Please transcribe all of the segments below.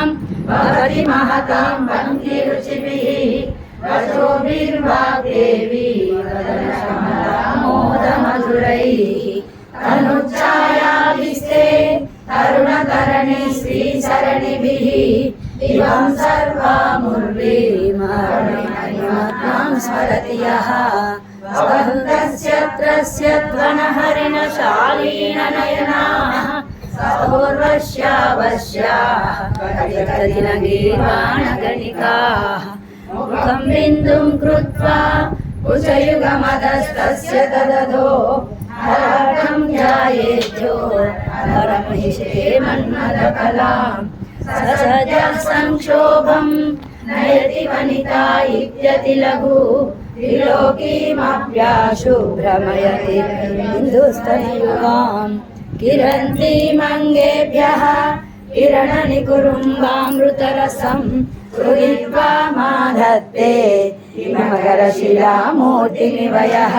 भवति महतां पङ्क्तिरुचिभिः रसोभिर्वाग्देवी वदनशमलामोदमधुरैः। तनुच्छायाभिस्ते तरुणतरणे श्रीचरणिभिः इवं सर्वामुर्वीमात्मां स्मरति यः। स्वन्तस्य त्रस्य त्वनहरिणशालीननयनाः सौर्वश्यावश्याः कटिकटिनगीर्वाणगणिकाः मुखं बिन्दुं कृत्वा कुचयुगमदस्तस्य ददधो। हराढं ध्यायेद्यो। परमहिषे मन्मदकलां। ससजः संक्षोभं नयति वनिता इत्यति लघु। त्रिलोकीमप्याशु भ्रमयति हिन्दुस्तनयुगाम् किरन्तीमङ्गेभ्यः किरणनिकुरुम्बामृतरसं कृत्वा माधत्ते मकरशिलामूर्तिनिवयः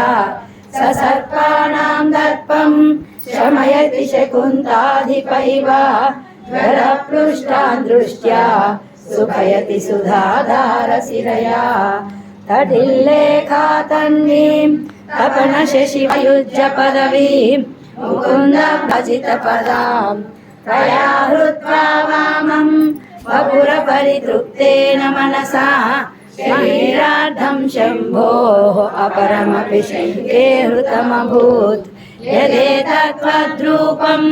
स सर्पाणां दर्पं शमयति शकुन्ताधिप इव ज्वरपृष्ठान् दृष्ट्या सुखयति सुधाधारशिरया तटिल्लेखा तन्वीं ముకుంద భజిత పదాం. తయా హృత్వా వామం వపుర పరితృప్తేన మనసా. శరీరార్థం శంభోః అపరమపి శంకే హృతమభూత్. యదేతత్వద్రూపం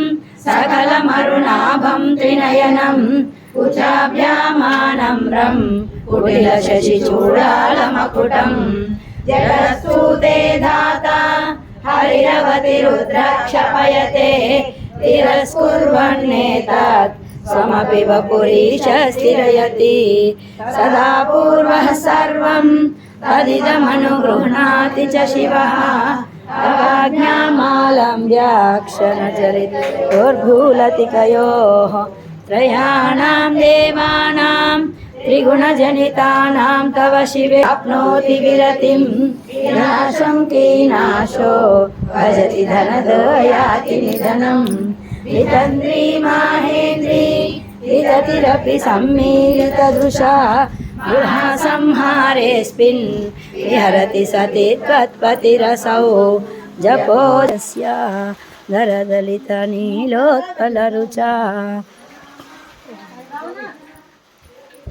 సకలమరుణాభం త్రినయనం. కుచాభ్యామానమ్రం కుటిలశశిచూడాలమకుటం జగత్సూతే దాత धाता हरिरवतिरुद्रक्षपयते तिरस्कुर्वन्नेतत् समपि वपुरीश स्थिरयति। सदा पूर्वः सर्वं तदिदमनुगृह्णाति च शिवः। अवाज्ञामालम्ब्याक्षणचरितोर्भूलतिकयोः त्रयाणां देवानां त्रिगुणजनितानां तव शिवे प्राप्नोति विरतिं विनाशं कीनाशो भजति धनदयाति निधनम् वितन्द्री माहेन्द्री विततिरपि सम्मीलितदृशा गुणासंहारेऽस्मिन् विहरति सति त्वत्पतिरसौ जपो तस्य दरदलितनीलोत्पलरुचा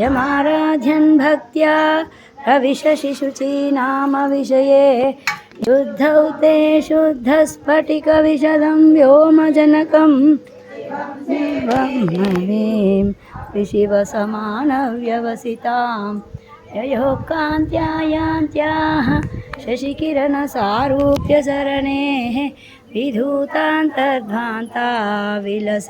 यमाराध्यन् भक्त्या प्रविशशिशुचीनामविषये शुद्धौ ते शुद्धस्फटिकविशदं व्योमजनकं। ब्रह्मवीं शिवसमानव्यवसितां ययोः कान्त्यायान्त्याः शशिकिरणसारूप्यसरणेः विधूतान्तर्ध्वान्ता विलस